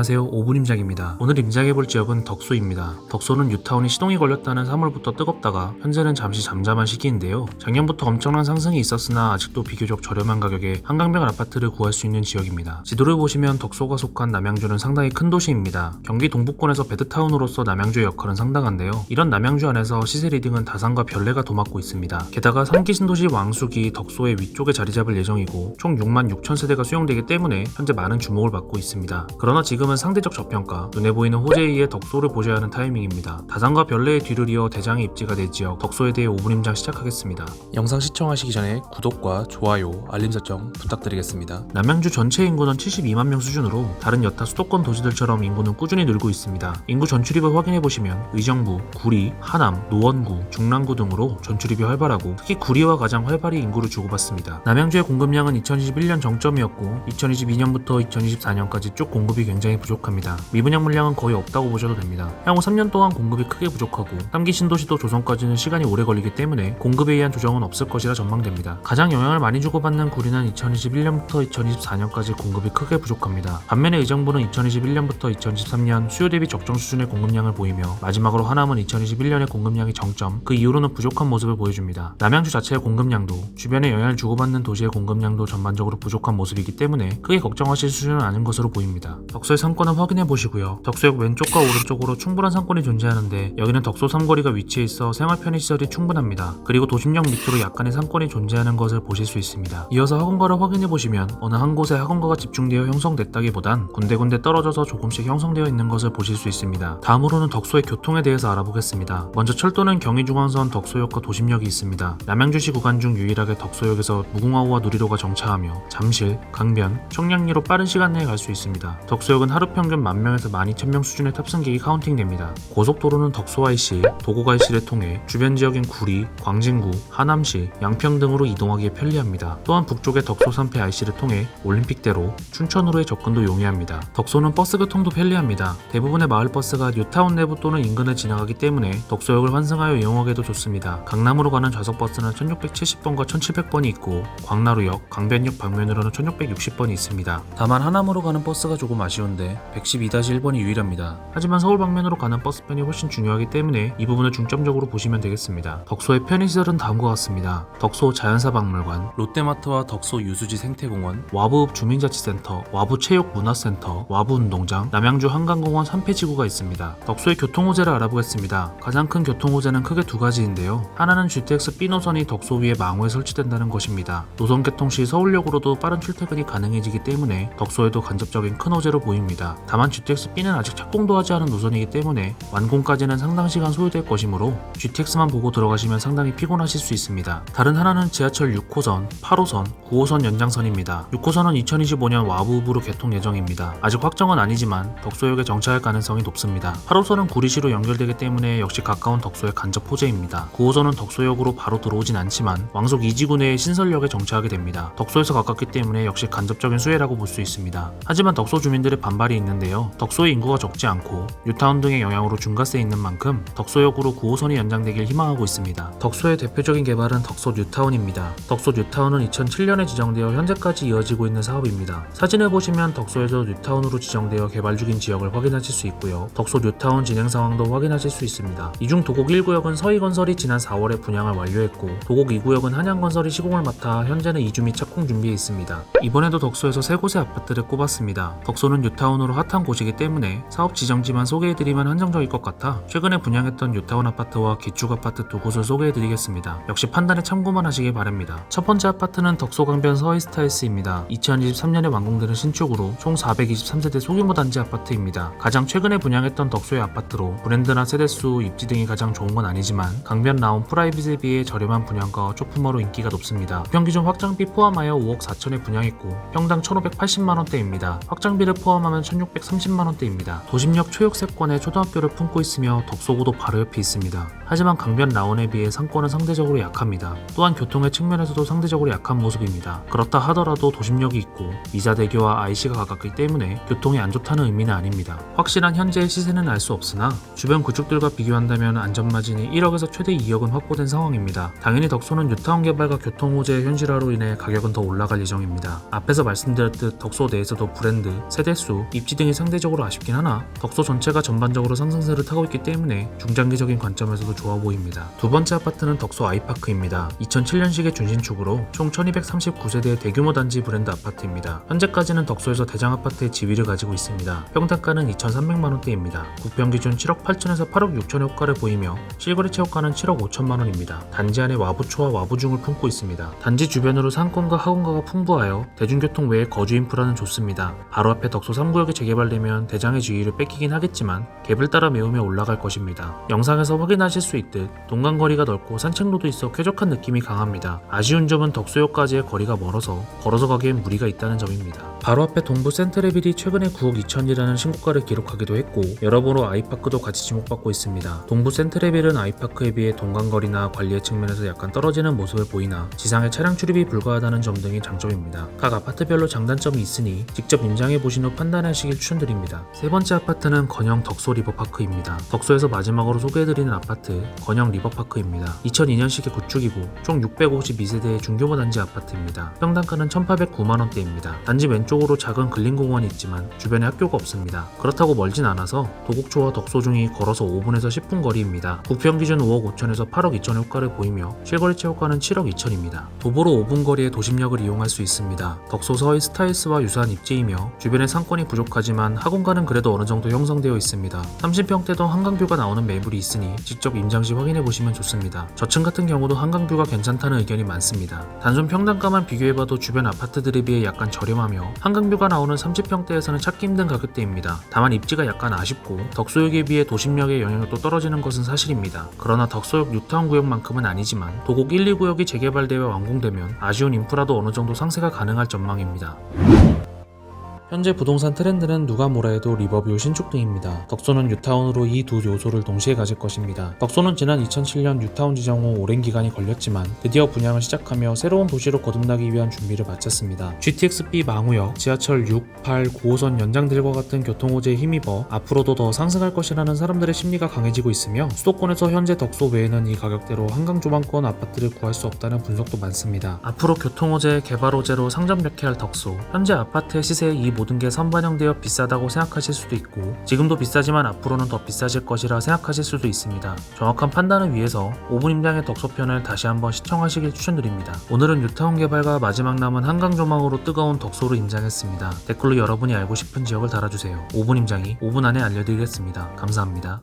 안녕하세요. 5분 임장입니다. 오늘 임장해볼 지역은 덕소입니다. 덕소는 뉴타운이 시동이 걸렸다는 3월부터 뜨겁다가 현재는 잠시 잠잠한 시기인데요. 작년부터 엄청난 상승이 있었으나 아직도 비교적 저렴한 가격에 한강변 아파트를 구할 수 있는 지역입니다. 지도를 보시면 덕소가 속한 남양주는 상당히 큰 도시입니다. 경기 동북권에서 베드타운으로서 남양주의 역할은 상당한데요. 이런 남양주 안에서 시세 리딩은 다산과 별내가 도맡고 있습니다. 게다가 3기 신도시 왕숙이 덕소의 위쪽에 자리 잡을 예정이고 총 6만 6천 세대가 수용되기 때문에 현재 많은 주목을 받고 있습니다. 그러나 지금 은 상대적 저평가, 눈에 보이는 호재에 의해 덕소를 보셔야 하는 타이밍입니다. 다산과 별내의 뒤를 이어 대장이 입지가 될 지역 덕소에 대해 5분 임장 시작하겠습니다. 영상 시청하시기 전에 구독과 좋아요, 알림 설정 부탁드리겠습니다. 남양주 전체 인구는 72만 명 수준으로 다른 여타 수도권 도시들처럼 인구는 꾸준히 늘고 있습니다. 인구 전출입을 확인해 보시면 의정부, 구리, 하남, 노원구, 중랑구 등으로 전출입이 활발하고 특히 구리와 가장 활발히 인구를 주고받습니다. 남양주의 공급량은 2021년 정점이었고 2022년부터 2024년까지 쭉 공급이 굉장히 부족합니다. 미분양 물량은 거의 없다고 보셔도 됩니다. 향후 3년 동안 공급이 크게 부족하고 3기 신도시도 조성까지는 시간이 오래 걸리기 때문에 공급에 의한 조정은 없을 것이라 전망됩니다. 가장 영향을 많이 주고받는 구리는 2021년부터 2024년까지 공급이 크게 부족합니다. 반면에 의정부는 2021년부터 2023년 수요 대비 적정 수준의 공급량을 보이며 마지막으로 하남은 2021년의 공급량이 정점, 그 이후로는 부족한 모습을 보여줍니다. 남양주 자체의 공급량도 주변에 영향을 주고받는 도시의 공급량도 전반적으로 부족한 모습이기 때문에 크게 걱정하실 수준은 아닌 것으로 보입니다. 덕소의 상권을 확인해 보시고요. 덕소역 왼쪽과 오른쪽으로 충분한 상권이 존재하는데 여기는 덕소 삼거리가 위치해 있어 생활 편의시설이 충분합니다. 그리고 도심역 밑으로 약간의 상권이 존재하는 것을 보실 수 있습니다. 이어서 학원가를 확인해 보시면 어느 한 곳에 학원가가 집중되어 형성됐다기보단 군데군데 떨어져서 조금씩 형성되어 있는 것을 보실 수 있습니다. 다음으로는 덕소의 교통에 대해서 알아보겠습니다. 먼저 철도는 경의중앙선 덕소역과 도심역이 있습니다. 남양주시 구간 중 유일하게 덕소역에서 무궁화호와 누리로가 정차하며 잠실, 강변, 청량리로 빠른 시간 내에 갈 수 있습니다. 덕소역은 하루 평균 만 명에서 12,000명 수준의 탑승객이 카운팅됩니다. 고속도로는 덕소IC, 도곡IC를 통해 주변 지역인 구리, 광진구, 하남시, 양평 등으로 이동하기에 편리합니다. 또한 북쪽의 덕소 3폐 IC를 통해 올림픽대로, 춘천으로의 접근도 용이합니다. 덕소는 버스 교통도 편리합니다. 대부분의 마을 버스가 뉴타운 내부 또는 인근을 지나가기 때문에 덕소역을 환승하여 이용하기도 좋습니다. 강남으로 가는 좌석 버스는 1670번과 1700번이 있고 광나루역, 강변역 방면으로는 1660번이 있습니다. 다만 하남으로 가는 버스가 조금 아쉬운데 112-1번이 유일합니다. 하지만 서울 방면으로 가는 버스편이 훨씬 중요하기 때문에 이 부분을 중점적으로 보시면 되겠습니다. 덕소의 편의시설은 다음과 같습니다. 덕소 자연사박물관, 롯데마트와 덕소 유수지 생태공원, 와부읍 주민자치센터, 와부체육문화센터, 와부운동장, 남양주 한강공원 3폐지구가 있습니다. 덕소의 교통호재를 알아보겠습니다. 가장 큰 교통호재는 크게 두 가지인데요. 하나는 GTX B 노선이 덕소 위에 망호에 설치된다는 것입니다. 노선 개통 시 서울역으로도 빠른 출퇴근이 가능해지기 때문에 덕소에도 간접적인 큰 호재로 보입니다. 다만 GTX B는 아직 착공도 하지 않은 노선이기 때문에 완공까지는 상당 시간 소요될 것이므로 GTX만 보고 들어가시면 상당히 피곤하실 수 있습니다. 다른 하나는 지하철 6호선, 8호선, 9호선 연장선입니다. 6호선은 2025년 와부읍으로 개통 예정입니다. 아직 확정은 아니지만 덕소역에 정차할 가능성이 높습니다. 8호선은 구리시로 연결되기 때문에 역시 가까운 덕소의 간접 호재입니다. 9호선은 덕소역으로 바로 들어오진 않지만 왕속 2지구 내의 신설역에 정차하게 됩니다. 덕소에서 가깝기 때문에 역시 간접적인 수혜라고 볼 수 있습니다. 하지만 덕소 주민들의 반발 이 있는데요. 덕소의 인구가 적지 않고 뉴타운 등의 영향으로 중가세 있는 만큼 덕소역으로 9호선이 연장되길 희망하고 있습니다. 덕소의 대표적인 개발은 덕소 뉴타운입니다. 덕소 뉴타운은 2007년에 지정되어 현재까지 이어지고 있는 사업입니다. 사진을 보시면 덕소에서 뉴타운으로 지정되어 개발 중인 지역을 확인하실 수 있고요. 덕소 뉴타운 진행 상황도 확인하실 수 있습니다. 이중 도곡 1구역은 서희건설이 지난 4월에 분양을 완료했고 도곡 2구역은 한양건설이 시공을 맡아 현재는 이주 및 착공 준비에 있습니다. 이번에도 덕소에서 세 곳의 아파트를 꼽았습니다. 덕소는 뉴타운 으로 핫한 곳이기 때문에 사업 지정지만 소개해드리면 한정적일 것 같아 최근에 분양했던 뉴타운 아파트와 기축 아파트 두 곳을 소개해드리겠습니다. 역시 판단에 참고만 하시길 바랍니다. 첫 번째 아파트는 덕소강변 서이스타일스입니다. 2023년에 완공되는 신축으로 총 423세대 소규모 단지 아파트입니다. 가장 최근에 분양했던 덕소의 아파트로 브랜드나 세대수, 입지 등이 가장 좋은 건 아니지만 강변 나온 프라이빗에 비해 저렴한 분양가와 쇼품머로 인기가 높습니다. 평기준 확장비 포함하여 5억 4천에 분양했고 평당 1,580만원대입니다. 확장비를 포함하면 1,630만원대입니다. 도심역 초역세권에 초등학교를 품고 있으며 덕소구도 바로 옆에 있습니다. 하지만 강변 라온에 비해 상권은 상대적으로 약합니다. 또한 교통의 측면에서도 상대적으로 약한 모습입니다. 그렇다 하더라도 도심역이 있고 미자대교와 IC가 가깝기 때문에 교통이 안 좋다는 의미는 아닙니다. 확실한 현재의 시세는 알 수 없으나 주변 구축들과 비교한다면 안전마진이 1억에서 최대 2억은 확보된 상황입니다. 당연히 덕소는 뉴타운 개발과 교통 호재의 현실화로 인해 가격은 더 올라갈 예정입니다. 앞에서 말씀드렸듯 덕소 내에서도 브랜드, 세대수, 입지 등이 상대적으로 아쉽긴 하나 덕소 전체가 전반적으로 상승세를 타고 있기 때문에 중장기적인 관점에서도 좋아 보입니다. 두 번째 아파트는 덕소 아이파크입니다. 2007년식의 준신축으로 총 1239세대의 대규모 단지 브랜드 아파트입니다. 현재까지는 덕소에서 대장 아파트의 지위를 가지고 있습니다. 평당가는 2,300만 원대입니다. 구평 기준 7억 8천에서 8억 6천의 호가를 보이며 실거래 채호가는 7억 5천만 원입니다. 단지 안에 와부초와 와부중을 품고 있습니다. 단지 주변으로 상권과 학원가가 풍부하여 대중교통 외에 거주 인프라는 좋습니다. 바로 앞에 덕소 3 구역이 재개발되면 대장의 지위를 뺏기긴 하겠지만 갭을 따라 메우며 올라갈 것입니다. 영상에서 확인하실 수 있듯 동간거리가 넓고 산책로도 있어 쾌적한 느낌이 강합니다. 아쉬운 점은 덕소역까지의 거리가 멀어서 걸어서 가기엔 무리가 있다는 점입니다. 바로 앞에 동부 센트레빌이 최근에 9억 2천이라는 신고가를 기록하기도 했고 여러모로 아이파크도 같이 주목받고 있습니다. 동부 센트레빌은 아이파크에 비해 동간거리나 관리의 측면에서 약간 떨어지는 모습을 보이나 지상에 차량 출입이 불가하다는 점 등이 장점입니다. 각 아파트별로 장단점이 있으니 직접 임장해 보신 후 판단하시길 추천드립니다. 세 번째 아파트는 건영 덕소 리버파크입니다. 덕소에서 마지막으로 소개해드리는 아파트 건영 리버파크입니다. 2002년식의 구축이고 총 652세대의 중규모 단지 아파트입니다. 평당가는 1,809만 원대입니다. 단지 왼쪽 으로 작은 근린공원이 있지만 주변에 학교가 없습니다. 그렇다고 멀진 않아서 도곡초와 덕소 중이 걸어서 5분에서 10분 거리입니다. 구평 기준 5억 5천에서 8억 2천의 효과를 보이며 실거래 채호가는 7억 2천입니다. 도보로 5분 거리의 도심역을 이용할 수 있습니다. 덕소 서의 스타일스와 유사한 입지이며 주변에 상권이 부족하지만 학원가는 그래도 어느 정도 형성되어 있습니다. 30평대도 한강뷰가 나오는 매물이 있으니 직접 임장 시 확인해 보시면 좋습니다. 저층 같은 경우도 한강뷰가 괜찮다는 의견이 많습니다. 단순 평당가만 비교해봐도 주변 아파트들에 비해 약간 저렴하며 한강뷰가 나오는 30평대에서는 찾기 힘든 가격대입니다. 다만 입지가 약간 아쉽고 덕소역에 비해 도심역의 영향력도 떨어지는 것은 사실입니다. 그러나 덕소역 뉴타운 구역만큼은 아니지만 도곡 1, 2구역이 재개발되어 완공되면 아쉬운 인프라도 어느 정도 상세가 가능할 전망입니다. 현재 부동산 트렌드는 누가 뭐라 해도 리버뷰 신축 등입니다. 덕소는 뉴타운으로 이 두 요소를 동시에 가질 것입니다. 덕소는 지난 2007년 뉴타운 지정 후 오랜 기간이 걸렸지만 드디어 분양을 시작하며 새로운 도시로 거듭나기 위한 준비를 마쳤습니다. GTX-B 망우역, 지하철 6, 8, 9호선 연장들과 같은 교통호재에 힘입어 앞으로도 더 상승할 것이라는 사람들의 심리가 강해지고 있으며 수도권에서 현재 덕소 외에는 이 가격대로 한강 조망권 아파트를 구할 수 없다는 분석도 많습니다. 앞으로 교통호재, 개발호재로 상점 백해할 덕소, 현재 아파트의 시세에 이 모든 게 선반영되어 비싸다고 생각하실 수도 있고 지금도 비싸지만 앞으로는 더 비싸질 것이라 생각하실 수도 있습니다. 정확한 판단을 위해서 5분 임장의 덕소편을 다시 한번 시청하시길 추천드립니다. 오늘은 뉴타운 개발과 마지막 남은 한강 조망으로 뜨거운 덕소로 임장했습니다. 댓글로 여러분이 알고 싶은 지역을 달아주세요. 5분 임장이 5분 안에 알려드리겠습니다. 감사합니다.